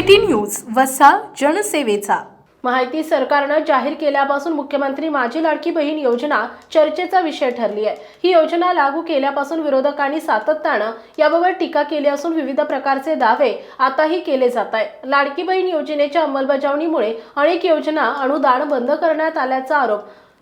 City news वसा जनसेवेचा. माहिती सरकारनं जाहीर केल्यापासून मुख्यमंत्री माझी लाडकी बहीण योजना चर्चेचा विषय ठरली आहे. ही योजना लागू केल्यापासून विरोधकांनी सातत्यानं याबाबत टीका केली असून विविध प्रकारचे दावे आताही केले जात आहे लाडकी बहीण योजनेच्या अंमलबजावणीमुळे अनेक योजना अनुदान बंद करण्यात आल्याचा आरोप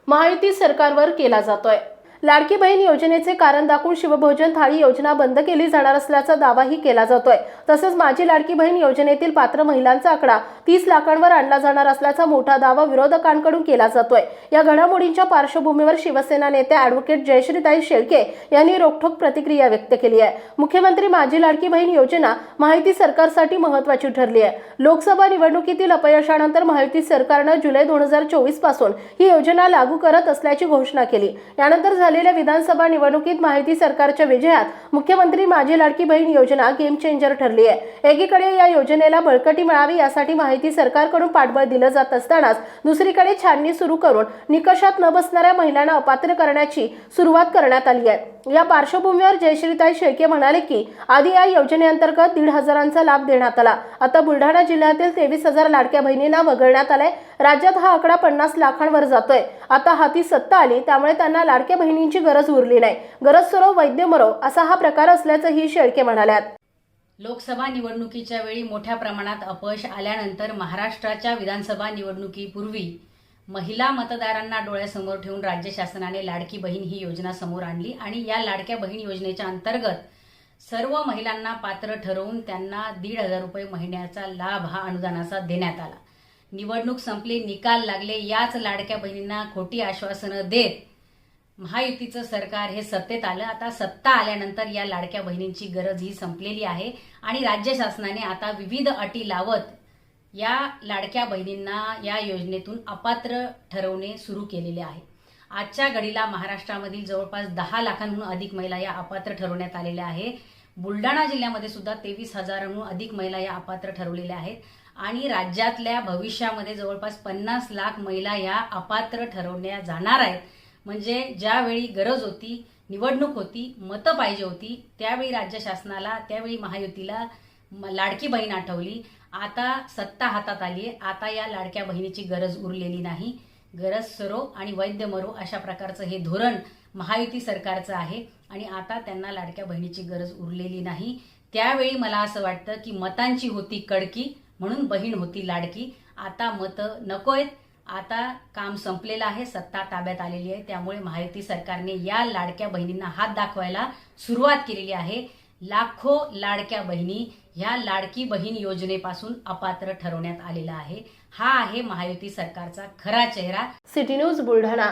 माहिती सरकारवर केला जातोय. लाडकी बहीण योजनेचे कारण दाखवून शिवभोजन थाळी योजना बंद केली जाणार असल्याचा दावाही केला जातोय. तसंच माझी लाडकी बहीण योजनेतील पात्र महिलांचा आकडा तीस लाखांवर आणला जाणार असल्याचा मोठा दावा विरोधकांकडून केला जातोय. या घडामोडींच्या पार्श्वभूमीवर शिवसेना नेत्या अॅडव्होकेट जयश्रीताई शेळके यांनी रोखठोक प्रतिक्रिया व्यक्त केली आहे. मुख्यमंत्री माझी लाडकी बहीण योजना माहिती सरकारसाठी महत्वाची ठरली आहे. लोकसभा निवडणुकीतील अपयशानंतर माहिती सरकारनं जुलै दोन हजार चोवीसपासून ही योजना लागू करत असल्याची घोषणा केली. यानंतर झालेल्या विधानसभा निवडणुकीत माहिती सरकारच्या विजयात मुख्यमंत्री माझी लाडकी बहीण योजना गेम चेंजर ठरली आहे. एकीकडे या योजनेला बळकटी मिळावी यासाठी माहिती सरकारकडून पाठबळ दिलं जात असतानाच दुसरीकडे छाननी सुरू करून निकषात न बसणाऱ्या महिलांना अपात्र करण्याची सुरुवात करण्यात आली आहे. या पार्श्वभूमीवर जयश्रीताई शेळके म्हणाले की आधी या योजनेअंतर्गत दीड हजारांचा लाभ देण्यात आला. आता बुलढाणा जिल्ह्यातील तेवीस हजार लाडक्या बहिणींना वगळण्यात आलंय. राज्यात हा आकडा पन्नास लाखांवर जातोय. आता हाती सत्ता आली त्यामुळे त्यांना लाडक्या बहिणींची गरज उरली नाही. गरज सरो वैद्य मरो असा हा प्रकार असल्याचंही शेळके म्हणाल्यात. लोकसभा निवडणुकीच्या वेळी मोठ्या प्रमाणात अपयश आल्यानंतर महाराष्ट्राच्या विधानसभा निवडणुकीपूर्वी महिला मतदारांना डोळ्यासमोर ठेवून राज्य शासनाने लाडकी बहीण ही योजना समोर आणली आणि या लाडक्या बहीण योजनेच्या अंतर्गत सर्व महिलांना पात्र ठरवून त्यांना दीड हजार रुपये महिन्याचा लाभ हा अनुदानाचा देण्यात आला. निवडणूक संपली निकाल लागले याच लाडक्या बहिणींना खोटी आश्वासनं देत महायुतीचं सरकार हे सत्तेत आलं. आता सत्ता आल्यानंतर या लाडक्या बहिणींची गरज ही संपलेली आहे. आणि राज्य शासनाने आता विविध अटी लावत या लाडक्या बहिणींना या योजनेतून अपात्र ठरवणे सुरू केलेले आहे. आजच्या घडीला महाराष्ट्रामधील जवळपास दहा लाखांहून अधिक महिला या अपात्र ठरवण्यात आलेल्या आहे. बुलढाणा जिल्ह्यामध्ये सुद्धा तेवीस हजारांहून अधिक महिला या अपात्र ठरवलेल्या आहेत. आणि राज्यातल्या भविष्यामध्ये जवळपास पन्नास लाख महिला या अपात्र ठरवल्या जाणार आहेत. म्हणजे ज्यावेळी गरज होती निवडणूक होती मतं पाहिजे होती त्यावेळी राज्य शासनाला त्यावेळी महायुतीला म- लाडकी बहीण आठवली. आता सत्ता हातात आली आहे. आता या लाडक्या बहिणीची गरज उरलेली नाही. गरज सरो आणि वैद्य मरो अशा प्रकारचं हे धोरण महायुती सरकारचं आहे आणि आता त्यांना लाडक्या बहिणीची गरज उरलेली नाही. त्यावेळी मला असं वाटतं की मतांची होती कडकी म्हणून बहीण होती लाडकी. आता मतं नको आहेत आता काम संपलेलं आहे. सत्ता ताब्यात आलेली आहे. त्यामुळे महायुती सरकारने या लाडक्या बहिणींना हात दाखवायला सुरुवात केलेली आहे. लाखो लाडक्या बहिणी ह्या लाडकी बहीण योजनेपासून अपात्र ठरवण्यात आलेला आहे. हा आहे महायुती सरकारचा खरा चेहरा. City news Buldhana.